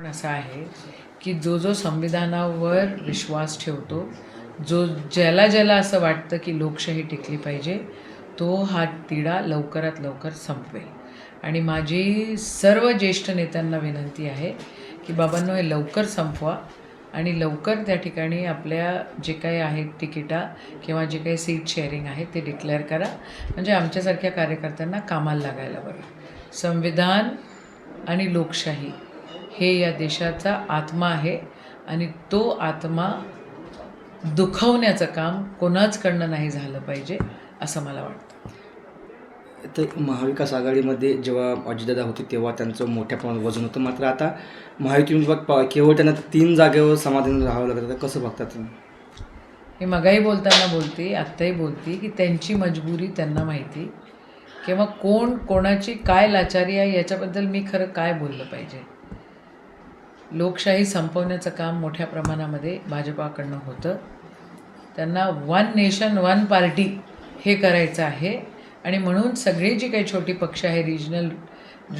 पण असा आहे की जो जो संविधानावर विश्वास ठेवतो जो ज्याला ज्याला असं वाटतं की लोकशाही टिकली पाहिजे तो हा तिढा लवकरात लवकर संपवेल. आणि माझी सर्व ज्येष्ठ नेत्यांना विनंती आहे की बाबांनो हे लवकर संपवा आणि लवकर त्या ठिकाणी आपल्या जे काही आहेत तिकिटा किंवा जे काही सीट शेअरिंग आहे ते डिक्लेअर करा. म्हणजे आमच्यासारख्या कार्यकर्त्यांना कामाला लागायला बरं संविधान आणि लोकशाही हे या देशाचा आत्मा आहे आणि तो आत्मा दुखवण्याचं काम कोणाचकडनं नाही झालं पाहिजे असं मला वाटतं. तर महाविकास आघाडीमध्ये जेव्हा अजितदादा होते तेव्हा त्यांचं मोठ्या प्रमाणात वजन होतं. मात्र आता महायुतीमध्ये बघ पा- केवळ त्यांना तीन जागेवर समाधान राहावं लागतं तर कसं बघता तुम्ही? मी मगाही बोलताना बोलते आत्ताही बोलते की त्यांची मजबुरी त्यांना माहिती. किंवा कोण कोणाची काय लाचारी आहे याच्याबद्दल मी खरं काय बोललं पाहिजे? लोकशाही संपवण्याचं काम मोठ्या प्रमाणामध्ये भाजपाकडनं होतं. त्यांना वन नेशन वन पार्टी हे करायचं आहे. आणि म्हणून सगळे जी काही छोटी पक्ष आहे रिजनल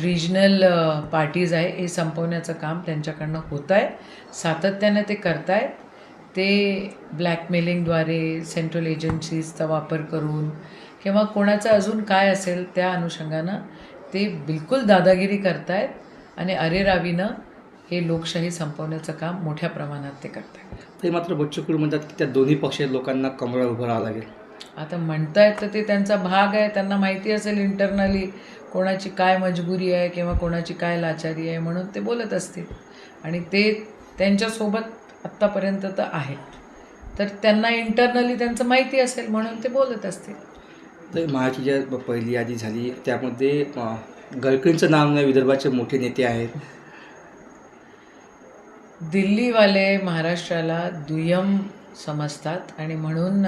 रिजनल पार्टीज आहे हे संपवण्याचं काम त्यांच्याकडनं होत आहे सातत्यानं ते करतायत. ते ब्लॅकमेलिंगद्वारे सेंट्रल एजन्सीजचा वापर करून किंवा कोणाचं अजून काय असेल त्या अनुषंगानं ते बिलकुल दादागिरी करतायत. आणि अरेरावीनं हे लोकशाही संपवण्याचं काम मोठ्या प्रमाणात ते करतायत ते मात्र बच्चू कडू म्हणतात की त्या दोन्ही पक्षाच्या लोकांना कमळावर उभं राहावं लागेल. आता म्हणतायत तर ते त्यांचा भाग आहे त्यांना माहिती असेल इंटरनली कोणाची काय मजबुरी आहे किंवा कोणाची काय लाचारी आहे म्हणून ते बोलत असतील. आणि ते त्यांच्यासोबत आत्तापर्यंत तर आहेत. तर त्यांना इंटरनली त्यांचं माहिती असेल म्हणून ते बोलत असतील. तर महायुती ज्या पहिली यादी झाली त्यामध्ये गडकरींचं नाव नाही विदर्भाचे मोठे नेते आहेत. दिल्लीवाले महाराष्ट्राला दुय्यम समजतात आणि म्हणून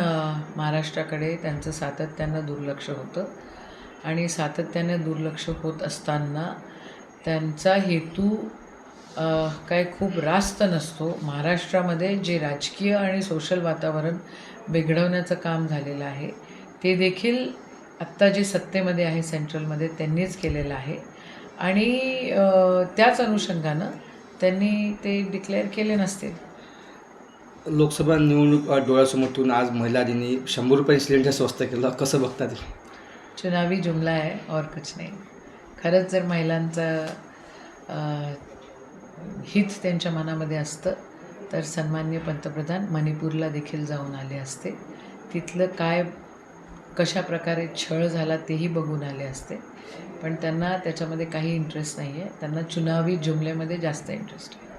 महाराष्ट्राकडे त्यांचं सातत्यानं दुर्लक्ष होतं. आणि सातत्यानं दुर्लक्ष होत असताना त्यांचा हेतू काय खूप रास्त नसतो. महाराष्ट्रामध्ये जे राजकीय आणि सोशल वातावरण बिघडवण्याचं काम झालेलं आहे ते देखील आत्ता जे सत्तेमध्ये आहे सेंट्रलमध्ये त्यांनीच केलेलं आहे. आणि त्याच अनुषंगानं त्यांनी ते डिक्लेअर केले नसतील. लोकसभा निवडणूक अं, डोळ्यासमोर ठेवून आज महिला दिनी शंभर रुपये सिलेंडर स्वस्त केलं. कसं बघता ते? चुनावी जुमला आहे और कुछ नाही. खरंच जर महिलांचं हित त्यांच्या मनामध्ये असतं तर सन्मान्य पंतप्रधान मणिपूरला देखील जाऊन आले असते. तिथलं काय कशा प्रकारे छळ झाला तेही बघून आले असते. पण त्यांना त्याच्यामध्ये काही इंटरेस्ट नाही आहे त्यांना चुनावी जुमल्यामध्ये जास्त इंटरेस्ट आहे.